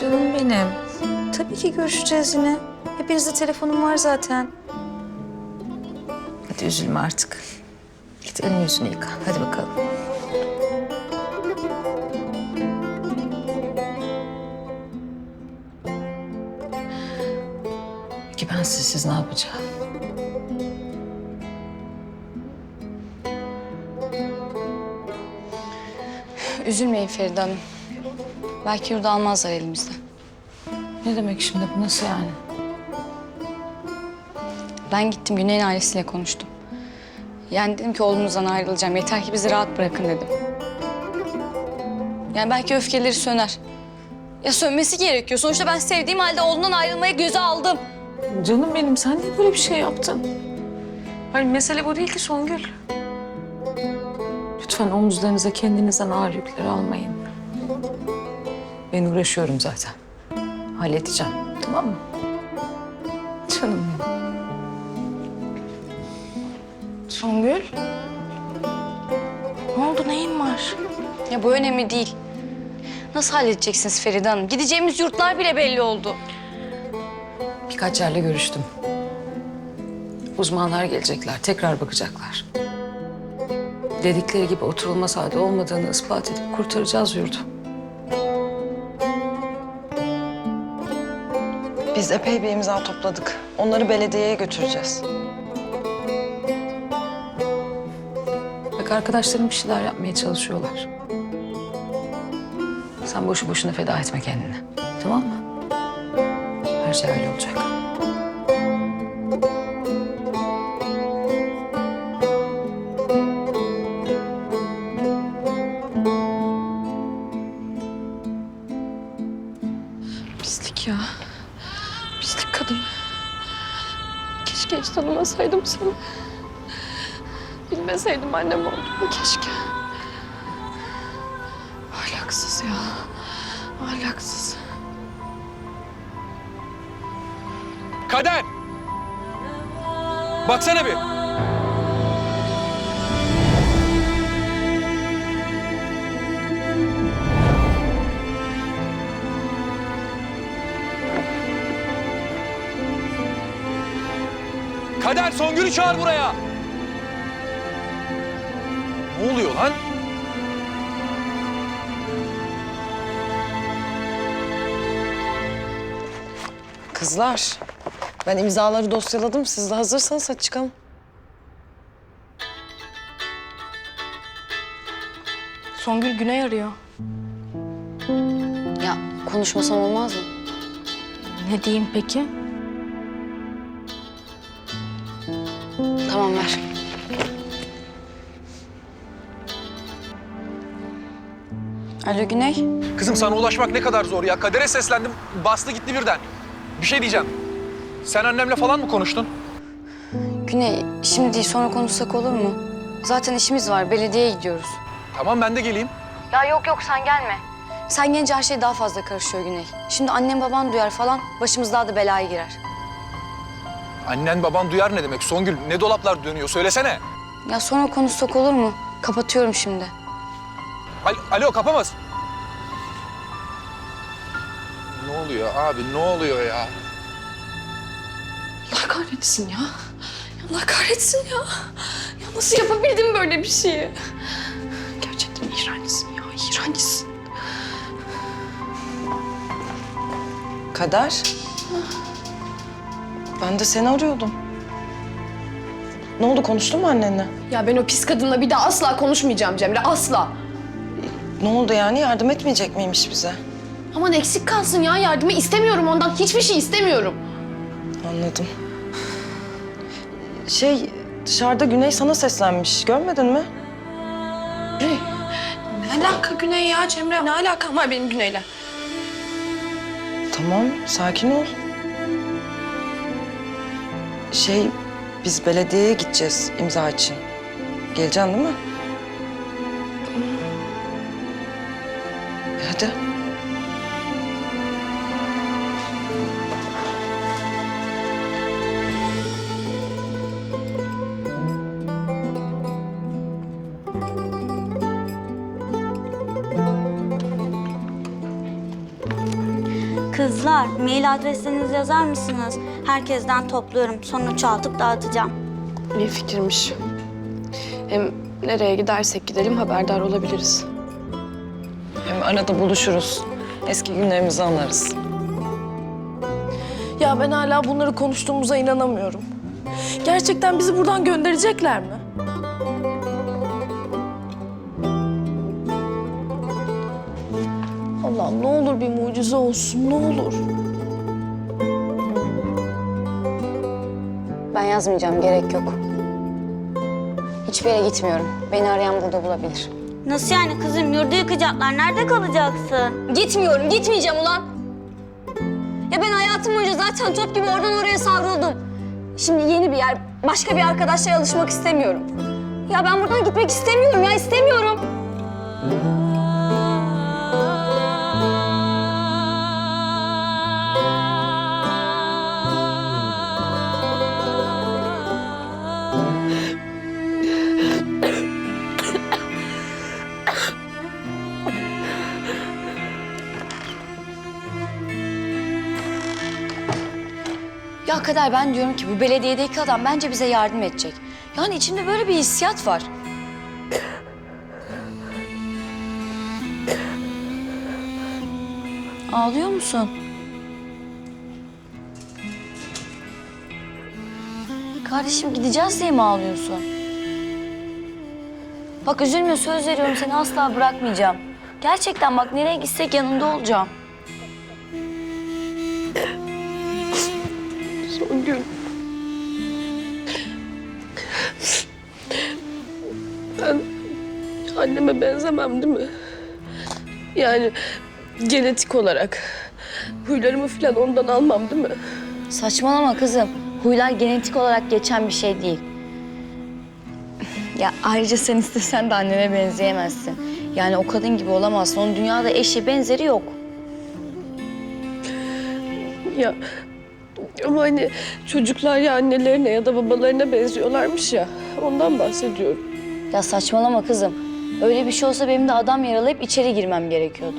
Canım benim. Tabii ki görüşeceğiz yine. Hepinizde telefonum var zaten. Hadi üzülme artık. Git elini yüzünü yıka. Hadi bakalım. Peki ben sizsiz ne yapacağım? Üzülmeyin Feride Hanım. Belki yurda almazlar elimizden. Ne demek şimdi bu? Nasıl yani? Ben gittim Güney'in ailesiyle konuştum. Yani dedim ki oğlunuzdan ayrılacağım. Yeter ki bizi rahat bırakın dedim. Yani belki öfkeleri söner. Ya sönmesi gerekiyor. Sonuçta ben sevdiğim halde oğlundan ayrılmaya göze aldım. Canım benim sen niye böyle bir şey yaptın? Hayır mesele bu değil ki Songül. Lütfen omuzlarınıza kendinizden ağır yükler almayın. Ben uğraşıyorum zaten. Halledeceğim tamam mı? Canım benim. Songül? Ne oldu neyin var? Ya bu önemli değil. Nasıl halledeceksiniz Feride Hanım? Gideceğimiz yurtlar bile belli oldu. Birkaç yerle görüştüm. Uzmanlar gelecekler, tekrar bakacaklar. Dedikleri gibi oturulmaz halde olmadığını ispat edip kurtaracağız yurdu. Biz epey bir imza topladık. Onları belediyeye götüreceğiz. Bak arkadaşlarım bir şeyler yapmaya çalışıyorlar. Sen boşu boşuna feda etme kendini. Tamam mı? Her şey öyle olacak. Tanımasaydım seni. Bilmeseydim annem olduğunu keşke. Ahlaksız ya. Ahlaksız. Kader! Baksana bir. Songül'ü çağır buraya. Ne oluyor lan? Kızlar, ben imzaları dosyaladım. Siz de hazırsanız hadi çıkalım. Songül Güney arıyor. Ya konuşmasam olmaz mı? Ne diyeyim peki? Tamam ver. Alo Güney. Kızım sana ulaşmak ne kadar zor ya. Kadere seslendim. Bastı gitti birden. Bir şey diyeceğim. Sen annemle falan mı konuştun? Güney şimdi değil sonra konuşsak olur mu? Zaten işimiz var belediyeye gidiyoruz. Tamam ben de geleyim. Ya yok yok sen gelme. Sen gelince her şey daha fazla karışıyor Güney. Şimdi annem baban duyar falan başımız daha da belaya girer. Annen baban duyar ne demek? Songül ne dolaplar dönüyor söylesene. Ya sonra konuşsak olur mu? Kapatıyorum şimdi. Al Alo kapamaz. Ne oluyor abi ne oluyor ya? Allah kahretsin ya. Allah kahretsin ya. Ya nasıl yapabildin böyle bir şeyi? Gerçekten iğrençsin ya, iğrençsin. Kader. Ben de seni arıyordum. Ne oldu konuştun mu annenle? Ya ben o pis kadınla bir daha asla konuşmayacağım Cemre, asla. Ne oldu yani yardım etmeyecek miymiş bize? Aman eksik kalsın ya yardımı istemiyorum ondan. Hiçbir şey istemiyorum. Anladım. Şey dışarıda Güney sana seslenmiş görmedin mi? Ne alaka Güney ya Cemre? Ne alakam var benim Güney'le? Tamam sakin ol. Şey biz belediyeye gideceğiz imza için. Geleceksin değil mi? Kızlar, mail adreslerinizi yazar mısınız? Herkesten topluyorum. Sonra çoğaltıp dağıtacağım. İyi fikirmiş. Hem nereye gidersek gidelim haberdar olabiliriz. Hem arada buluşuruz. Eski günlerimizi anlarız. Ya ben hala bunları konuştuğumuza inanamıyorum. Gerçekten bizi buradan gönderecekler mi? Olur bir mucize olsun ne olur. Ben yazmayacağım, gerek yok. Hiçbir yere gitmiyorum. Beni arayan burada bulabilir. Nasıl yani kızım? Yurdu yıkacaklar. Nerede kalacaksın? Gitmiyorum, gitmeyeceğim ulan. Ya ben hayatım boyunca zaten top gibi oradan oraya savruldum. Şimdi yeni bir yer, başka bir arkadaşla alışmak istemiyorum. Ya ben buradan gitmek istemiyorum ya, istemiyorum. Ya Kader ben diyorum ki bu belediyedeki adam bence bize yardım edecek. Yani içimde böyle bir hissiyat var. Ağlıyor musun? Kardeşim gideceğiz diye mi ağlıyorsun? Bak üzülme söz veriyorum seni asla bırakmayacağım. Gerçekten bak nereye gitsek yanında olacağım. Anneme benzemem değil mi? Yani genetik olarak. Huylarımı falan ondan almam değil mi? Saçmalama kızım. Huylar genetik olarak geçen bir şey değil. Ya ayrıca sen istesen de annene benzeyemezsin. Yani o kadın gibi olamazsın. Onun dünyada eşi benzeri yok. Ya ama hani çocuklar ya annelerine ya da babalarına benziyorlarmış ya. Ondan bahsediyorum. Ya saçmalama kızım. Öyle bir şey olsa benim de adam yaralayıp içeri girmem gerekiyordu.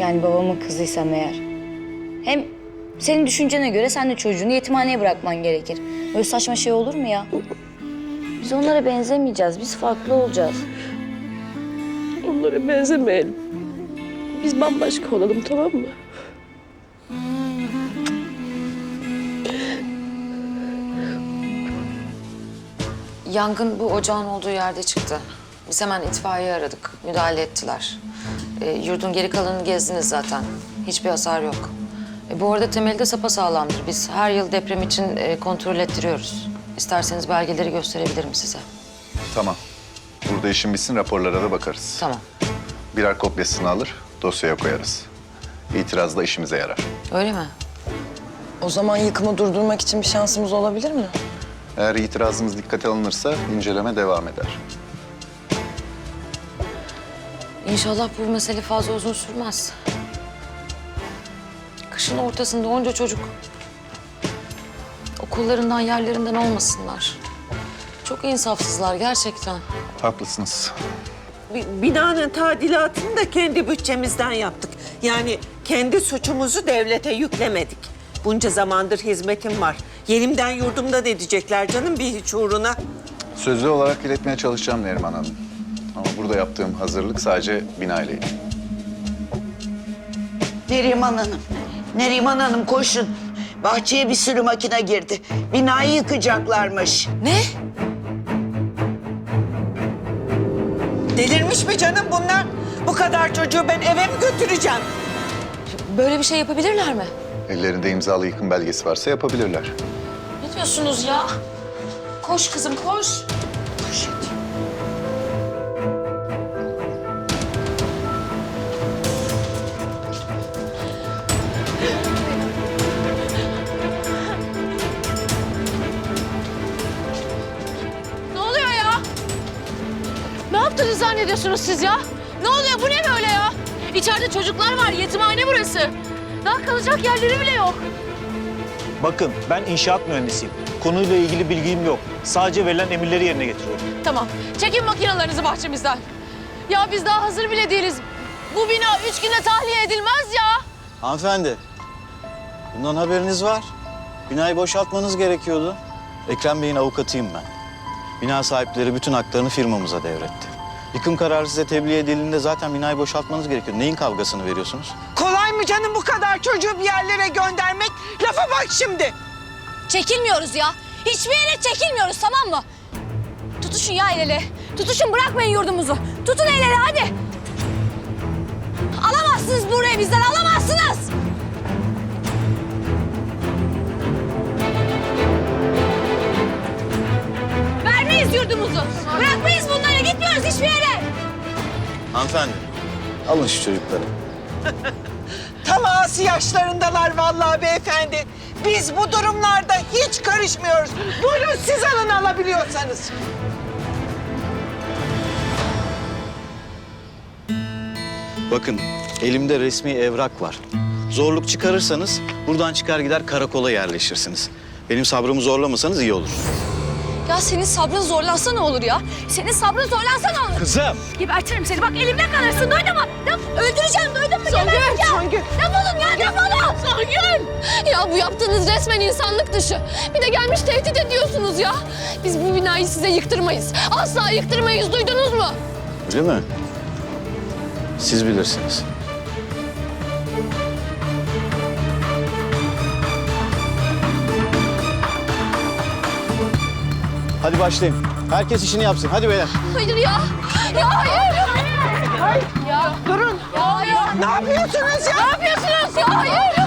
Yani babamın kızıysam eğer. Hem senin düşüncene göre sen de çocuğunu yetimhaneye bırakman gerekir. Öyle saçma şey olur mu ya? Biz onlara benzemeyeceğiz. Biz farklı olacağız. Onlara benzemeyelim. Biz bambaşka olalım tamam mı? Yangın bu ocağın olduğu yerde çıktı. Biz hemen itfaiye aradık. Müdahale ettiler. E, yurdun geri kalanını gezdiniz zaten. Hiçbir hasar yok. E, bu arada temelde sapasağlamdır. Biz her yıl deprem için e, kontrol ettiriyoruz. İsterseniz belgeleri gösterebilirim size. Tamam. Burada işin bitsin raporlara da bakarız. Tamam. Birer kopyasını alır, dosyaya koyarız. İtiraz da işimize yarar. Öyle mi? O zaman yıkımı durdurmak için bir şansımız olabilir mi? Eğer itirazımız dikkate alınırsa inceleme devam eder. İnşallah bu mesele fazla uzun sürmez. Kışın ortasında onca çocuk okullarından yerlerinden olmasınlar. Çok insafsızlar gerçekten. Haklısınız. Bi- Binanın tadilatını da kendi bütçemizden yaptık. Yani kendi suçumuzu devlete yüklemedik. Bunca zamandır hizmetim var. Yerimden yurdumda edecekler canım bir hiç uğruna. Sözlü olarak iletmeye çalışacağım Neriman Hanım. Ama burada yaptığım hazırlık sadece bina ile ilgili. Neriman Hanım, Neriman Hanım koşun. Bahçeye bir sürü makine girdi. Binayı yıkacaklarmış. Ne? Delirmiş mi canım bunlar? Bu kadar çocuğu ben eve mi götüreceğim? Böyle bir şey yapabilirler mi? Ellerinde imzalı yıkım belgesi varsa yapabilirler. Ne diyorsunuz ya? Koş kızım koş. Zannediyorsunuz siz ya? Ne oluyor? Bu ne böyle ya? İçeride çocuklar var. Yetimhane burası. Daha kalacak yerleri bile yok. Bakın ben inşaat mühendisiyim. Konuyla ilgili bilgim yok. Sadece verilen emirleri yerine getiriyorum. Tamam. Çekin makinalarınızı bahçemizden. Ya biz daha hazır bile değiliz. Bu bina üç günde tahliye edilmez ya. Hanımefendi, bundan haberiniz var. Binayı boşaltmanız gerekiyordu. Ekrem Bey'in avukatıyım ben. Bina sahipleri bütün haklarını firmamıza devretti. Yıkım kararı size tebliğ edildiğinde zaten binayı boşaltmanız gerekiyor. Neyin kavgasını veriyorsunuz? Kolay mı canım bu kadar çocuğu bir yerlere göndermek? Lafa bak şimdi. Çekilmiyoruz ya. Hiçbir yere çekilmiyoruz tamam mı? Tutuşun ya el ele. Tutuşun bırakmayın yurdumuzu. Tutun el ele hadi. Alamazsınız burayı bizden alamazsınız. Hanımefendi, alın şu çocukları. Tam ağası yaşlarındalar vallahi beyefendi. Biz bu durumlarda hiç karışmıyoruz. Buyurun siz alın alabiliyorsanız. Bakın, elimde resmi evrak var. Zorluk çıkarırsanız buradan çıkar gider karakola yerleşirsiniz. Benim sabrımı zorlamasanız iyi olur. Ya senin sabrın zorlansa ne olur ya? Senin sabrın zorlansa ne olur? Kızım! Gebertirim seni. Bak elimde kalırsın. Duydun mu? Ya, öldüreceğim. Duydun mu? Geberteceğim. Songül. Defolun ya defolun. Songül! Ya bu yaptığınız resmen insanlık dışı. Bir de gelmiş tehdit ediyorsunuz ya. Biz bu binayı size yıktırmayız. Asla yıktırmayız duydunuz mu? Öyle mi? Siz bilirsiniz. Hadi başlayın. Herkes işini yapsın. Hadi beyler. Hayır ya. Ya hayır. Hayır. Ya Durun. ya hayır. Ne yapıyorsunuz ya? Ne yapıyorsunuz ya? Hayır. Hayır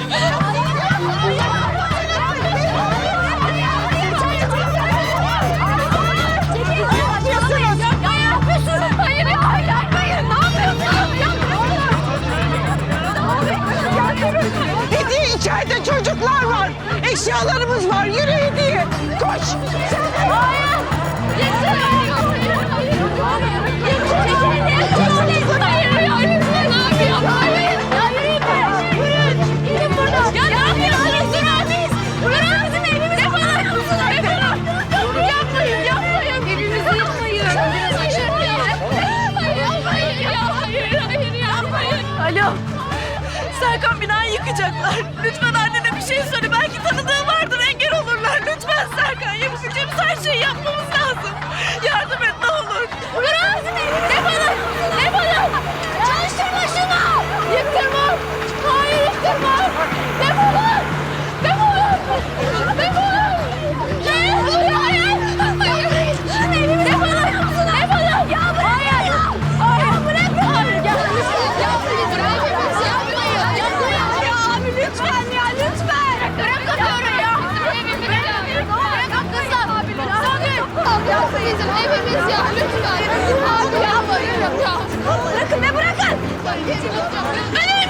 bırakın.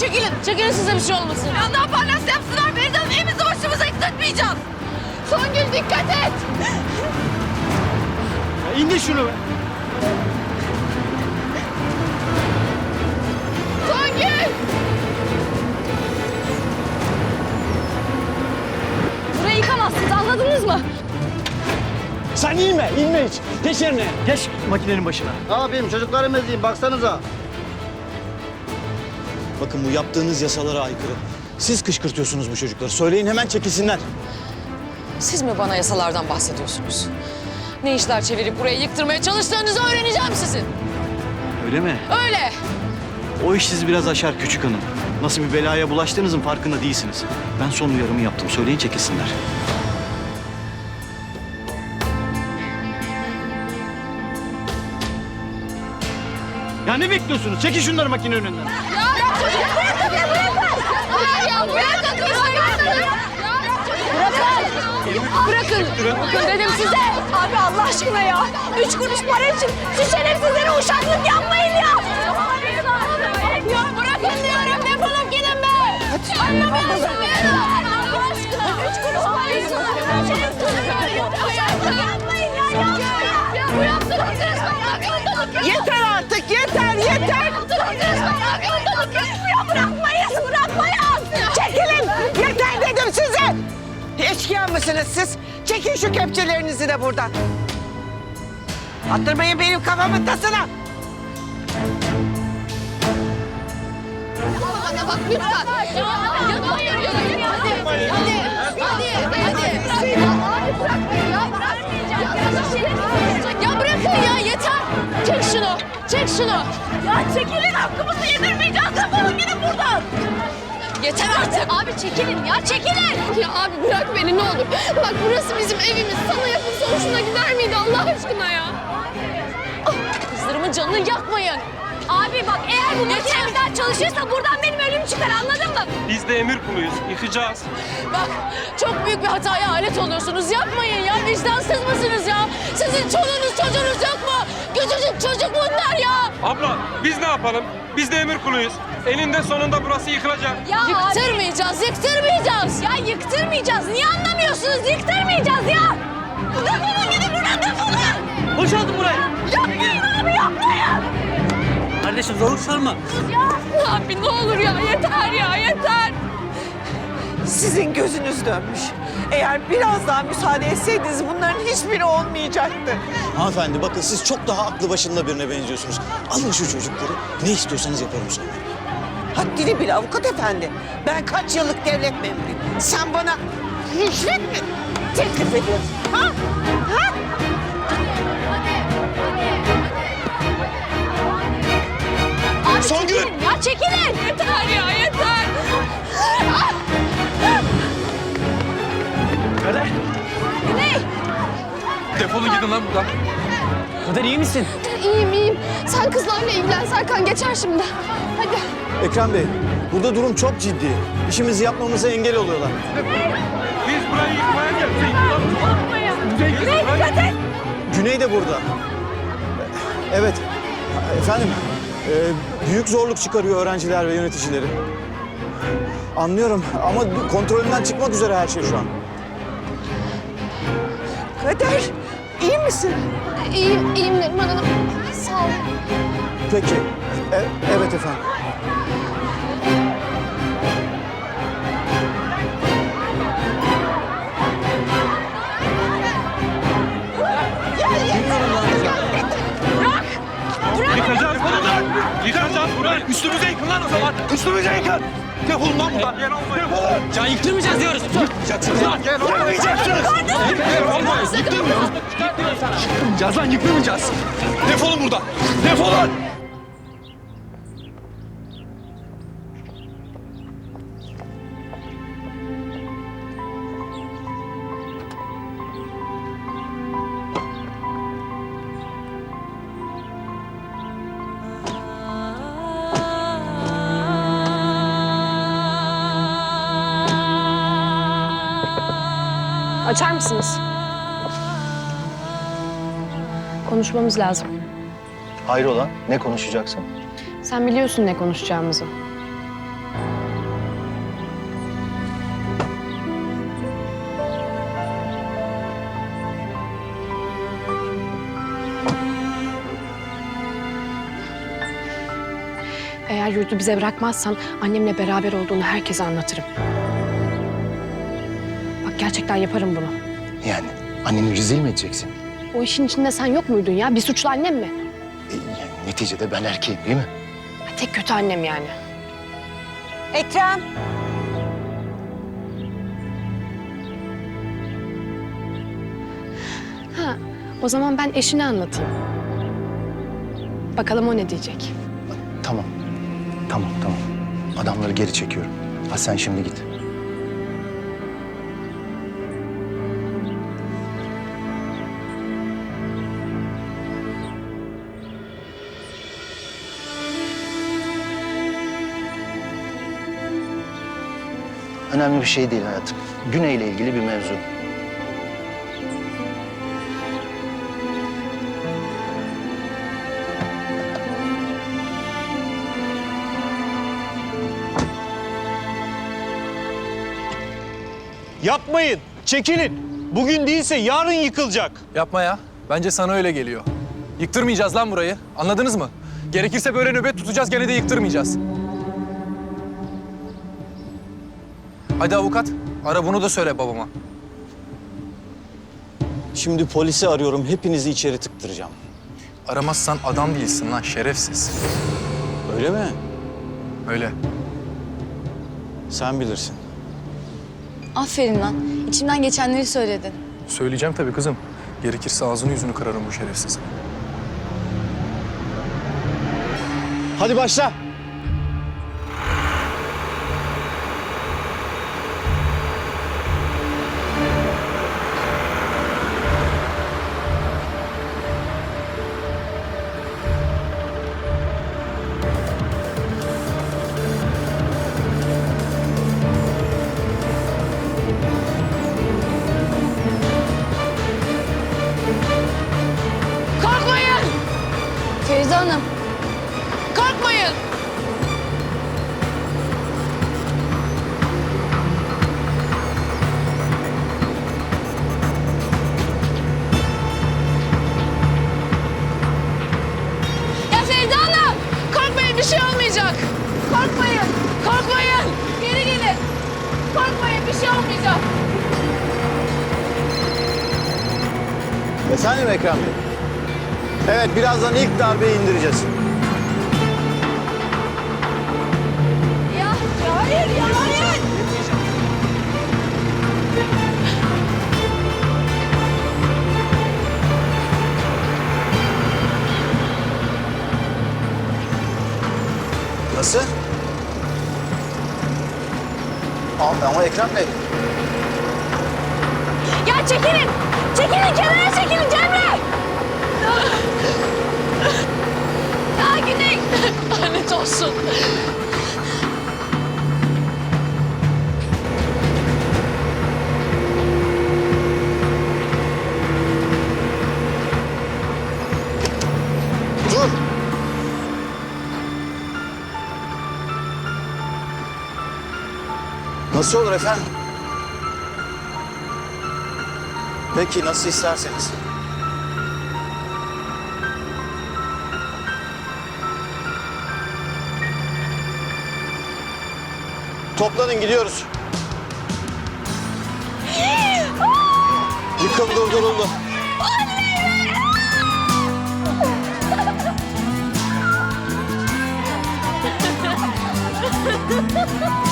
Çekilin. Çekilin size bir şey olmasın. Ya ne yaparlarsa yapsınlar. Benim de evimizi başımıza yıktırmayacağız. Songül dikkat et. Ya indir şunu be. Songül. Burayı yıkamazsınız anladınız mı? Sen inme, inme hiç. Geç yerine. Geç makinenin başına. Ne yapayım çocuklarım ezeyim baksanıza. Bakın bu yaptığınız yasalara aykırı. Siz kışkırtıyorsunuz bu çocukları. Söyleyin hemen çekilsinler. Siz mi bana yasalardan bahsediyorsunuz? Ne işler çevirip burayı yıktırmaya çalıştığınızı öğreneceğim sizin. Öyle mi? Öyle. O iş sizi biraz aşar küçük hanım. Nasıl bir belaya bulaştığınızın farkında değilsiniz. Ben son uyarımı yaptım. Söyleyin çekilsinler. Ya ne bekliyorsunuz? Çekin şunları makinenin önünden. Bırakın. Bırakın. Bırakın dedim size. Abi Allah aşkına ya. Üç kuruş para için şu şerefsizlere uşaklık yapmayın ya. Bırakın diyorum defolup gidin be. Anlamıyorsun beni. Allah aşkına. Üç kuruş para için şerefsizlere uşaklık yapmayın ya. Ya bu yaptığınız resmen. Yeter artık yeter yeter. Yaptığınız resmen akıllılık ya. Bırakmayız bırakmayız. Çekilin yeter dedim size. Eşkıya mısınız siz? Çekin şu kepçelerinizi de buradan. Attırmayın benim kafamın tasına. Bana bak lütfen. Hayır yürü. Hadi. Hadi. Hadi. Hadi. Hadi bırakmayın ya. Bırakmayacağım. Ya şerefsiz. Ya bırakın ya yeter. Çek şunu. Çek şunu. Ya çekilin hakkımızı yedirmeyeceğiz. Defolun gidin buradan. Yeter artık. Abi çekilin ya çekilin. Ya abi bırak beni ne olur. Bak burası bizim evimiz. Sana yapılsa hoşuna gider miydi Allah aşkına ya? Ah, Kızlarımın canını yakmayın. Abi bak eğer bu makine bir daha çalışırsa buradan benim ölüm çıkar anladın mı? Biz de emir kuluyuz. Yıkacağız. Bak çok büyük bir hataya alet oluyorsunuz. Yapmayın ya vicdansız mısınız ya? Sizin çoluğunuz çocuğunuz yok mu? Küçücük çocuk bunlar ya. Abla biz ne yapalım? Biz de emir kuluyuz. Eninde sonunda burası yıkılacak. Ya yıktırmayacağız, yıktırmayacağız. Ya yıktırmayacağız. Niye anlamıyorsunuz? Yıktırmayacağız ya. Defolun gidin buradan defolun. Boşaltın burayı. Yapmayın abi yapmayın. Kardeşim zorluk sarma. Ya abi ne olur ya yeter ya yeter. Sizin gözünüz dönmüş. Eğer biraz daha müsaade etseydiniz bunların hiçbiri olmayacaktı. Hanımefendi bakın siz çok daha aklı başında birine benziyorsunuz. Alın şu çocukları. Ne istiyorsanız yaparım sonra. Haddini bil avukat efendi. Ben kaç yıllık devlet memuruyum. Sen bana rüşvet mi teklif ediyorsun? Ha? Ha? Abi çekilin ya çekilin. Yeter ya yeter. Kader. Güney. Defolun gidin lan buradan. Kader iyi misin? İyiyim iyiyim. Sen kızlarla ilgilen Serkan geçer şimdi. Hadi. Ekrem Bey, burada durum çok ciddi. İşimizi yapmamıza engel oluyorlar. Biz burayı yıkmaya geldik. Güney dikkat et. Güney de burada. Evet. Efendim, e, büyük zorluk çıkarıyor öğrenciler ve yöneticileri. Anlıyorum ama kontrolünden çıkmak üzere her şey şu an. Kader iyi misin? İyiyim iyiyim Neriman Hanım. Sağ ol. Peki. E- evet efendim. Burayı. Üstümüze yıkın lan o zaman. Üstümüze yıkın. Defolun lan buradan. Defolun. Can yıktırmayacağız diyoruz. Yıkmayacaksınız lan. Yıkmayacaksınız. Yıkmayacağız. Yıkmayacağız lan yıkmayacağız. Defolun buradan. Defolun. Açar mısınız? Konuşmamız lazım. Hayrola, ne konuşacaksın? Sen biliyorsun ne konuşacağımızı. Eğer yurdu bize bırakmazsan annemle beraber olduğunu herkese anlatırım. Gerçekten yaparım bunu. Yani anneni rezil mi edeceksin? O işin içinde sen yok muydun ya? Bir suçlu annem mi? E, yani neticede ben erkeğim değil mi? Ha, Tek kötü annem yani. Ekrem. Ha, o zaman ben eşine anlatayım. Bakalım o ne diyecek. Tamam. Tamam tamam. Adamları geri çekiyorum. Ha sen şimdi git. önemli bir şey değil hayatım. Güney ile ilgili bir mevzu. Yapmayın, çekilin. Bugün değilse yarın yıkılacak. Yapma ya. Bence sana öyle geliyor. Yıktırmayacağız lan burayı. Anladınız mı? Gerekirse böyle nöbet tutacağız gene de yıktırmayacağız. Hadi avukat. Ara bunu da söyle babama. Şimdi polisi arıyorum. Hepinizi içeri tıktıracağım. Aramazsan adam değilsin lan şerefsiz. Öyle mi? Öyle. Sen bilirsin. Aferin lan. İçimden geçenleri söyledin. Söyleyeceğim tabii kızım. Gerekirse ağzını yüzünü kırarım bu şerefsiz. Hadi başla. Korkmayın! Feride Hanım. Evet, birazdan ilk darbeyi indireceğiz. Ya, ya hayır ya hayır! Nasıl? Ama, ama Ekrem Bey... Ya çekilin! Çekilin kenara çekilin Cemre! Ya Güney! Lanet olsun. Nasıl olur efendim? Peki, nasıl isterseniz. Toplanın, gidiyoruz. Yıkım durduruldu. Nasıl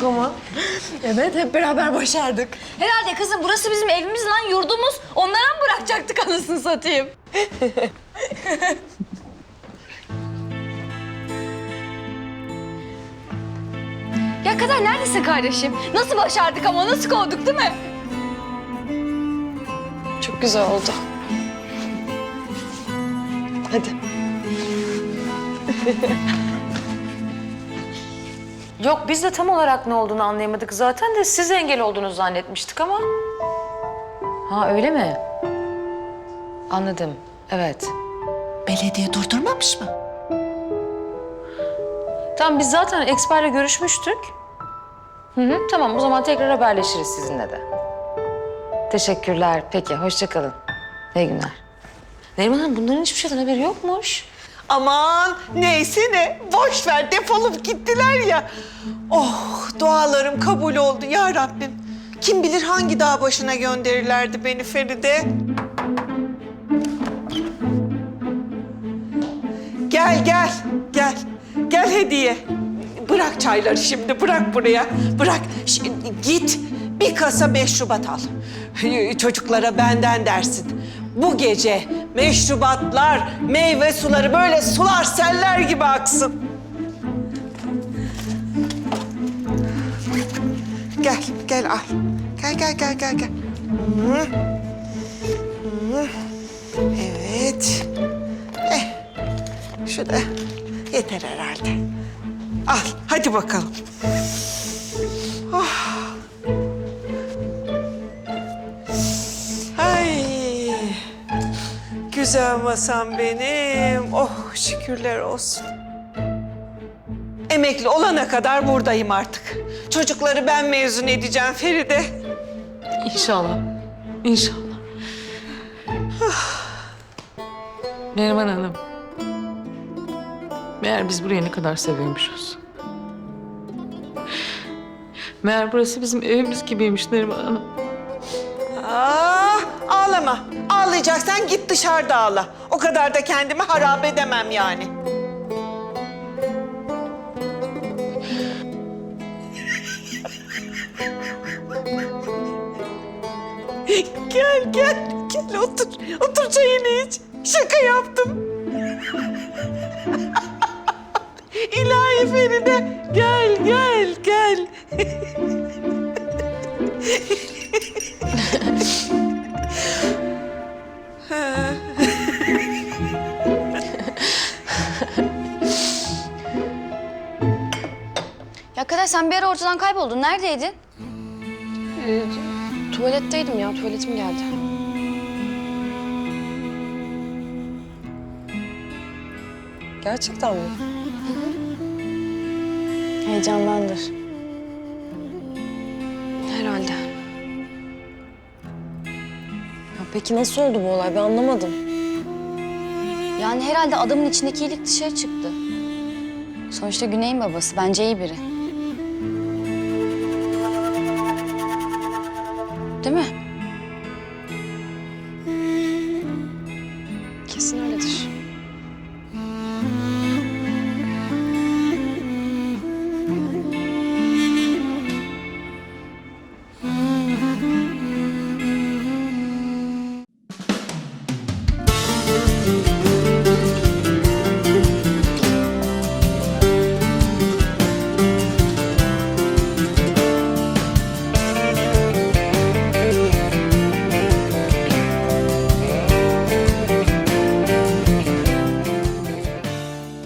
kolduk ama? Evet, hep beraber başardık. Herhalde kızım burası bizim evimiz lan yurdumuz. Onlara mı bırakacaktık anasını satayım? ya Kader neredesin kardeşim? Nasıl başardık ama nasıl kovduk değil mi? Çok güzel oldu. Hadi. Yok biz de tam olarak ne olduğunu anlayamadık zaten de siz engel olduğunu zannetmiştik ama. Ha öyle mi? Anladım. Evet. Belediye durdurmamış mı? Tamam biz zaten eksperle görüşmüştük. Hı hı, tamam o zaman tekrar haberleşiriz sizinle de. Teşekkürler. Peki hoşça kalın. İyi günler. Neriman Hanım bunların hiçbir şeyden haberi yokmuş. Aman neyse ne. Boş ver defolup gittiler ya. Oh dualarım kabul oldu ya Rabbim. Kim bilir hangi dağ başına gönderirlerdi beni Feride. Gel gel gel. Gel hediye. Bırak çayları şimdi bırak buraya. Bırak şimdi git bir kasa meşrubat al. Çocuklara benden dersin. Bu gece meşrubatlar, meyve suları böyle sular seller gibi aksın. Gel, gel al. Gel, gel, gel, gel, gel. Evet. Eh, şu da yeter herhalde. Al, hadi bakalım. Güzel masam benim. Oh, şükürler olsun. Emekli olana kadar buradayım artık. Çocukları ben mezun edeceğim Feride. İnşallah. İnşallah. Neriman Hanım. Meğer biz burayı ne kadar seviyormuşuz. Meğer burası bizim evimiz gibiymiş Neriman Hanım. Aa, ağlama. Ağlayacaksan git dışarıda ağla. O kadar da kendimi harap edemem yani. gel gel gel otur. Otur çayını iç. Şaka yaptım. İlahi Feride gel gel gel. Ya Kader sen bir ara ortadan kayboldun. Neredeydin? tuvaletteydim ya. Tuvaletim geldi. Gerçekten mi? Heyecandandır. Herhalde. Peki nasıl oldu bu olay? Ben anlamadım. Yani herhalde adamın içindeki iyilik dışarı çıktı. Sonuçta Güney'in babası. Bence iyi biri. Değil mi?